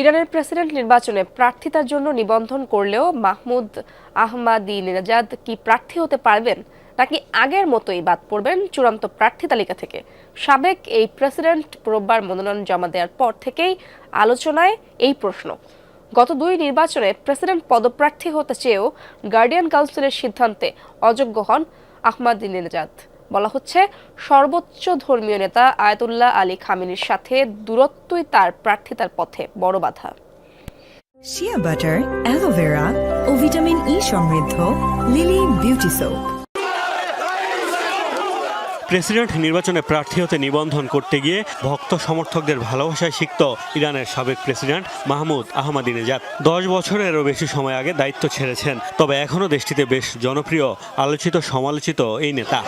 ইরানের প্রেসিডেন্ট নির্বাচনে প্রার্থিতার জন্য নিবন্ধন করলেও মাহমুদ আহমাদি নেজাদ কি প্রার্থী হতে পারবেন, নাকি আগের মতোই বাদ পড়বেন চূড়ান্ত প্রার্থী তালিকা থেকে? সাবেক এই প্রেসিডেন্ট রোববার মনোনয়ন জমা দেওয়ার পর থেকেই আলোচনায় এই প্রশ্ন। গত দুই নির্বাচনে প্রেসিডেন্ট পদপ্রার্থী হতে চেয়েও গার্ডিয়ান কাউন্সিলের সিদ্ধান্তে অযোগ্য হন আহমাদিনেজাদ। বলা হচ্ছে সর্বোচ্চ ধর্মীয় নেতা আয়াতুল্লাহ আলী খামিনির সাথে দূরত্বই তার প্রার্থিতার পথে বড় বাধা। শিয়া বাটার অ্যালোভেরা ও ভিটামিন ই সমৃদ্ধ লিলি বিউটি সোপ প্রেসিডেন্ট নির্বাচনে প্রার্থী হতে নিবন্ধন করতে গিয়ে ভক্ত সমর্থকদের ভালোবাসায় সিক্ত ইরানের সাবেক প্রেসিডেন্ট মাহমুদ আহমাদিনেজাদ দশ বছরেরও বেশি সময় আগে দায়িত্ব ছেড়েছেন তবে এখনও দেশটিতে বেশ জনপ্রিয় আলোচিত সমালোচিত এই নেতা।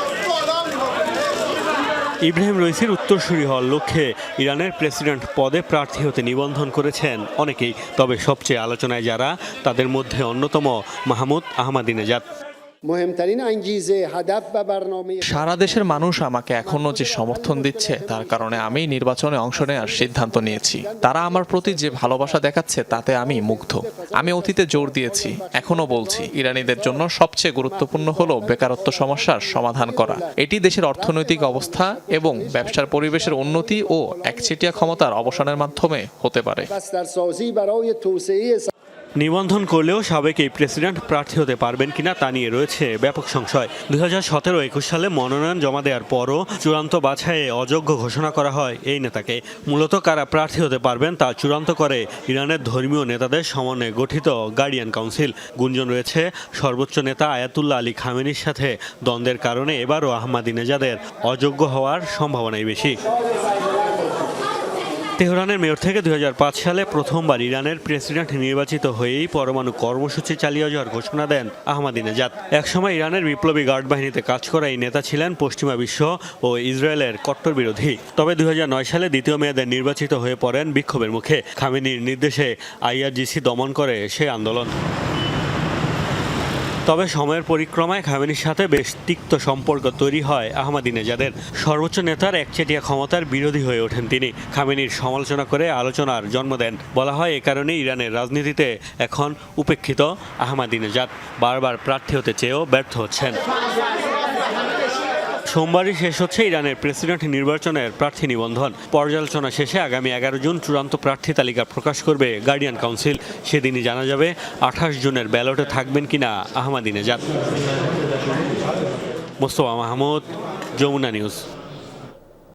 ইব্রাহিম রইসির উত্তরসূরি হওয়ার লক্ষ্যে ইরানের প্রেসিডেন্ট পদে প্রার্থী হতে নিবন্ধন করেছেন অনেকেই। তবে সবচেয়ে আলোচনায় যারা, তাদের মধ্যে অন্যতম মাহমুদ আহমাদিনেজাদ সারা দেশের মানুষ আমাকে এখনও যে সমর্থন দিচ্ছে তার কারণে আমি নির্বাচনে অংশ নেওয়ার সিদ্ধান্ত নিয়েছি। তারা আমার প্রতি যে ভালোবাসা দেখাচ্ছে তাতে আমি মুগ্ধ। আমি অতীতে জোর দিয়েছি এখনও বলছি ইরানিদের জন্য সবচেয়ে গুরুত্বপূর্ণ হলো বেকারত্ব সমস্যার সমাধান করা। এটি দেশের অর্থনৈতিক অবস্থা এবং ব্যবসার পরিবেশের উন্নতি ও একচেটিয়া ক্ষমতার অবসানের মাধ্যমে হতে পারে। নিবন্ধন করলেও সাবেক এই প্রেসিডেন্ট প্রার্থী হতে পারবেন কিনা তা নিয়ে রয়েছে ব্যাপক সংশয়। দুই হাজার সতেরো একুশ সালে মনোনয়ন জমা দেওয়ার পরও চূড়ান্ত বাছাইয়ে অযোগ্য ঘোষণা করা হয় এই নেতাকে। মূলত কারা প্রার্থী হতে পারবেন তা চূড়ান্ত করে ইরানের ধর্মীয় নেতাদের সমন্বয়ে গঠিত গার্ডিয়ান কাউন্সিল। গুঞ্জন রয়েছে, সর্বোচ্চ নেতা আয়াতুল্লাহ আলী খামেনির সাথে দ্বন্দ্বের কারণে এবারও আহমাদিনেজাদের অযোগ্য হওয়ার সম্ভাবনাই বেশি। তেহরানের মেয়র থেকে দু হাজার পাঁচ সালে প্রথমবার ইরানের প্রেসিডেন্ট নির্বাচিত হয়েই পরমাণু কর্মসূচি চালিয়ে যাওয়ার ঘোষণা দেন আহমাদিনেজাদ। একসময় ইরানের বিপ্লবী গার্ড বাহিনীতে কাজ করা এই নেতা ছিলেন পশ্চিমা বিশ্ব ও ইসরায়েলের কট্টর বিরোধী। তবে দুই হাজার নয় সালে দ্বিতীয় মেয়াদে নির্বাচিত হয়ে পড়েন বিক্ষোভের মুখে। খামেনির নির্দেশে আইআরজিসি দমন করে সেই আন্দোলন। তবে সময়ের পরিক্রমায় খামেনির সাথে বেশ তিক্ত সম্পর্ক তৈরি হয় আহমাদিনেজাদের। সর্বোচ্চ নেতার একচেটিয়া ক্ষমতার বিরোধী হয়ে ওঠেন তিনি। খামেনির সমালোচনা করে আলোচনার জন্ম দেন। বলা হয়, এ কারণে ইরানের রাজনীতিতে এখন উপেক্ষিত আহমাদিনেজাদ। বারবার প্রার্থী হতে চেয়েও ব্যর্থ হচ্ছেন। সোমবারই শেষ হচ্ছে ইরানের প্রেসিডেন্ট নির্বাচনের প্রার্থী নিবন্ধন। পর্যালোচনা শেষে আগামী এগারো জুন চূড়ান্ত প্রার্থী তালিকা প্রকাশ করবে গার্ডিয়ান কাউন্সিল। সেদিনই জানা যাবে আঠাশ জুনের ব্যালটে থাকবেন কিনা আহমাদিনেজাদ। মোস্তফা মাহমুদ, যমুনা নিউজ।